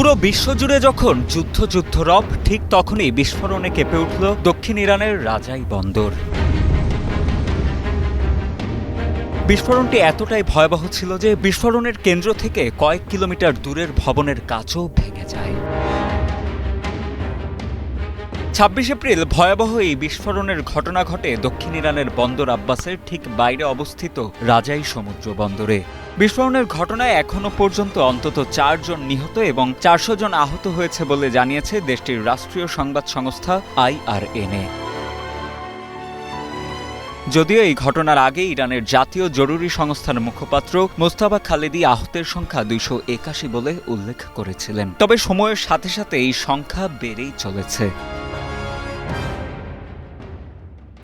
পুরো বিশ্বজুড়ে যখন যুদ্ধ যুদ্ধ রব, ঠিক তখনই বিস্ফোরণে কেঁপে উঠল দক্ষিণ ইরানের রাজাই বন্দর। বিস্ফোরণটি এতটাই ভয়াবহ ছিল যে বিস্ফোরণের কেন্দ্র থেকে কয়েক কিলোমিটার দূরের ভবনের কাচও ভেঙে যায়। ছাব্বিশ এপ্রিল ভয়াবহ এই বিস্ফোরণের ঘটনা ঘটে দক্ষিণ ইরানের বন্দর আব্বাসের ঠিক বাইরে অবস্থিত রাজাই সমুদ্র বন্দরে। বিস্ফোরণের ঘটনায় এখনও পর্যন্ত অন্তত চারজন নিহত এবং চারশো জন আহত হয়েছে বলে জানিয়েছে দেশটির রাষ্ট্রীয় সংবাদ সংস্থা আইআরএনএ। যদিও এই ঘটনার আগে ইরানের জাতীয় জরুরি সংস্থার মুখপাত্র মোস্তাবা খালেদি আহতের সংখ্যা দুইশো একাশি বলে উল্লেখ করেছিলেন। তবে সময়ের সাথে সাথে এই সংখ্যা বেড়েই চলেছে।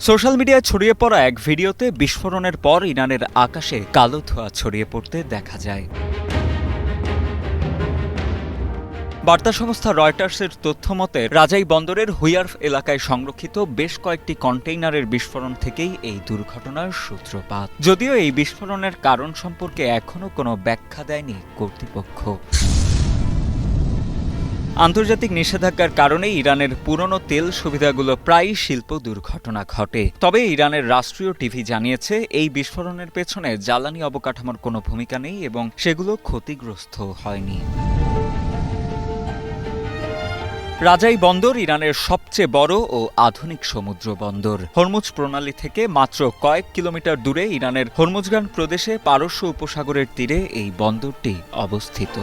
সোশ্যাল মিডিয়ায় ছড়িয়ে পড়া এক ভিডিওতে বিস্ফোরণের পর ইরানের আকাশে কালো ধোঁয়া ছড়িয়ে পড়তে দেখা যায়। বার্তা সংস্থা রয়টার্সের তথ্য মতে, রাজাই বন্দরের হুইয়ার্ফ এলাকায় সংরক্ষিত বেশ কয়েকটি কন্টেইনারের বিস্ফোরণ থেকেই এই দুর্ঘটনার সূত্রপাত। যদিও এই বিস্ফোরণের কারণ সম্পর্কে এখনও কোনো ব্যাখ্যা দেয়নি কর্তৃপক্ষ। আন্তর্জাতিক নিষেধাজ্ঞার কারণে ইরানের পুরনো তেল সুবিধাগুলো প্রায়ই শিল্প দুর্ঘটনা ঘটে। তবে ইরানের রাষ্ট্রীয় টিভি জানিয়েছে, এই বিস্ফোরণের পেছনে জ্বালানি অবকাঠামোর কোনো ভূমিকা নেই এবং সেগুলো ক্ষতিগ্রস্ত হয়নি। রাজাই বন্দর ইরানের সবচেয়ে বড় ও আধুনিক সমুদ্র বন্দর। হরমুজ প্রণালী থেকে মাত্র কয়েক কিলোমিটার দূরে ইরানের হরমুজগান প্রদেশে পারস্য উপসাগরের তীরে এই বন্দরটি অবস্থিত।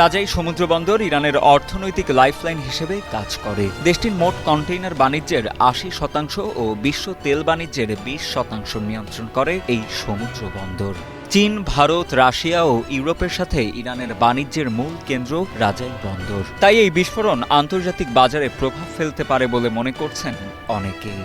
রাজাই সমুদ্র বন্দর ইরানের অর্থনৈতিক লাইফলাইন হিসেবে কাজ করে। দেশটির মোট কন্টেইনার বাণিজ্যের আশি শতাংশ ও বিশ্ব তেল বাণিজ্যের বিশ শতাংশ নিয়ন্ত্রণ করে এই সমুদ্র বন্দর চীন, ভারত, রাশিয়া ও ইউরোপের সাথে ইরানের বাণিজ্যের মূল কেন্দ্র রাজাই বন্দর। তাই এই বিস্ফোরণ আন্তর্জাতিক বাজারে প্রভাব ফেলতে পারে বলে মনে করছেন অনেকেই।